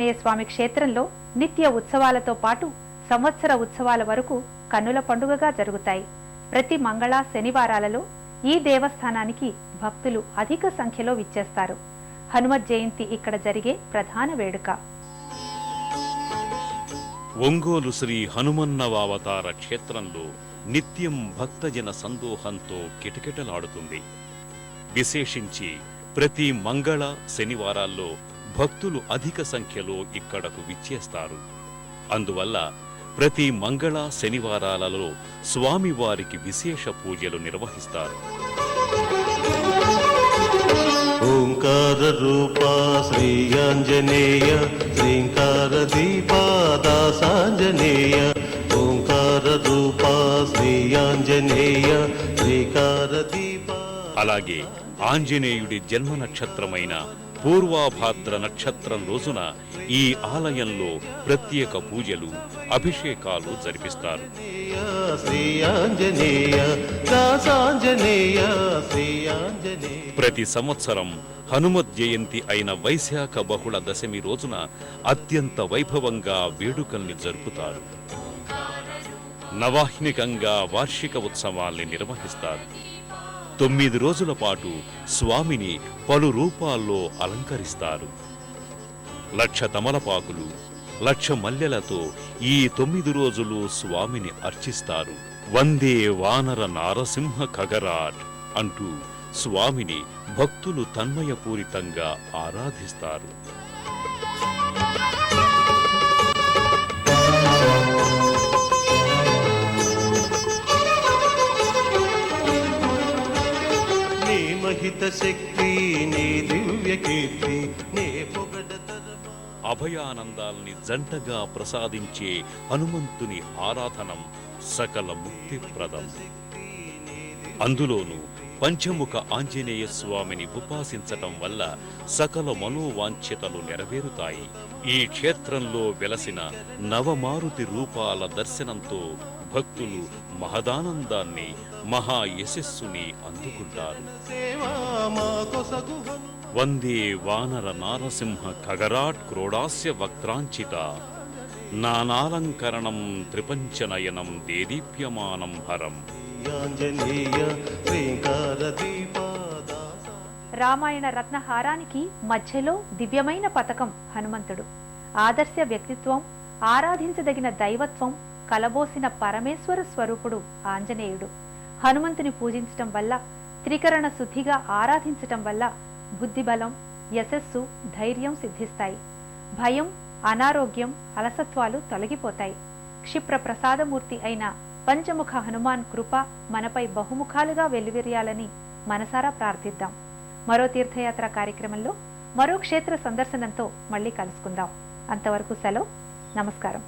స్వామి క్షేత్రంలో నిత్య ఉత్సవాలతో పాటు సంవత్సర ఉత్సవాల వరకు కన్నుల పండుగగా జరుగుతాయి. ప్రతి మంగళ శనివారాలలో ఈ దేవస్థానానికి భక్తులు అధిక సంఖ్యలో విచ్చేస్తారు. హనుమత్ జయంతి ఇక్కడ జరిగే ప్రధాన వేడుక. ఒంగోలు శ్రీ హనుమన్నవావతార క్షేత్రంలో నిత్యం భక్తజన సందోహంతో కిటకిటలాడుతుంది. విశేషించి ప్రతి మంగళ శనివారాల్లో భక్తులు అధిక సంఖ్యలో ఇక్కడకు విచ్చేస్తారు. అందువల్ల ప్రతి మంగళ శనివారాలలో స్వామివారికి విశేష పూజలు నిర్వహిస్తారు. ఓంకార రూపా శ్రీయాంజనేయ శ్రీంకార దీపా దాసాంజనేయ. ఓంకార రూపా శ్రీయాంజనేయ శ్రీకార దీపా. అలాగే ఆంజనేయుడి జన్మ నక్షత్రమైన పూర్వాభాద్ర నక్షత్రం రోజున ఈ ఆలయంలో ప్రత్యేక పూజలు అభిషేకాలు జరిపిస్తారు. ప్రతి సంవత్సరం హనుమత్ జయంతి అయిన వైశాఖ బహుళ దశమి రోజున అత్యంత వైభవంగా వేడుకల్ని జరుపుతారు. నవాహ్నికంగా వార్షిక ఉత్సవాల్ని నిర్వహిస్తారు. తొమ్మిది రోజుల పాటు స్వామిని పలు రూపాల్లో అలంకరిస్తారు. లక్ష తమలపాకులు లక్ష మల్లెలతో ఈ తొమ్మిది రోజులు స్వామిని అర్చిస్తారు. వందే వానర నారసింహ ఖగరాట్ అంటూ స్వామిని భక్తులు తన్మయపూరితంగా ఆరాధిస్తారు. శక్తి నీ దివ్య కీర్తి నీ అభయానందాల్ని జంటగా ప్రసాదించే హనుమంతుని ఆరాధనం సకల ముక్తిప్రదం. అందులోనూ పంచముఖ ఆంజనేయ స్వామిని ఉపాసించటం వల్ల సకల మనోవాంఛితలు నెరవేరుతాయి. ఈ క్షేత్రంలో వెలసిన నవమారుతి రూపాల దర్శనంతో భక్తులు మహదానందాన్ని మహా యశస్సుని అందుకుంటారు. వందే వానర నారసింహ ఖగరాట్ క్రోడాస్య వక్త్రాంచిత. నానాలంకరణం త్రిపంచనయనం దేదీప్యమానం హరం. రామాయణ రత్నహారానికి మధ్యలో దివ్యమైన పతకం హనుమంతుడు. ఆదర్శ వ్యక్తిత్వం ఆరాధించదగిన దైవత్వం కలబోసిన పరమేశ్వర స్వరూపుడు ఆంజనేయుడు. హనుమంతుని పూజించటం వల్ల త్రికరణ శుద్ధిగా ఆరాధించటం వల్ల బుద్ధిబలం యశస్సు ధైర్యం సిద్ధిస్తాయి. భయం అనారోగ్యం అలసత్వాలు తొలగిపోతాయి. క్షిప్ర ప్రసాదమూర్తి అయిన పంచముఖ హనుమాన్ కృప మనపై బహుముఖాలుగా వెల్లువిరియాలని మనసారా ప్రార్థిద్దాం. మరో తీర్థయాత్ర కార్యక్రమంలో మరో క్షేత్ర సందర్శనంతో మళ్ళీ కలుసుకుందాం. అంతవరకు సెలవు. నమస్కారం.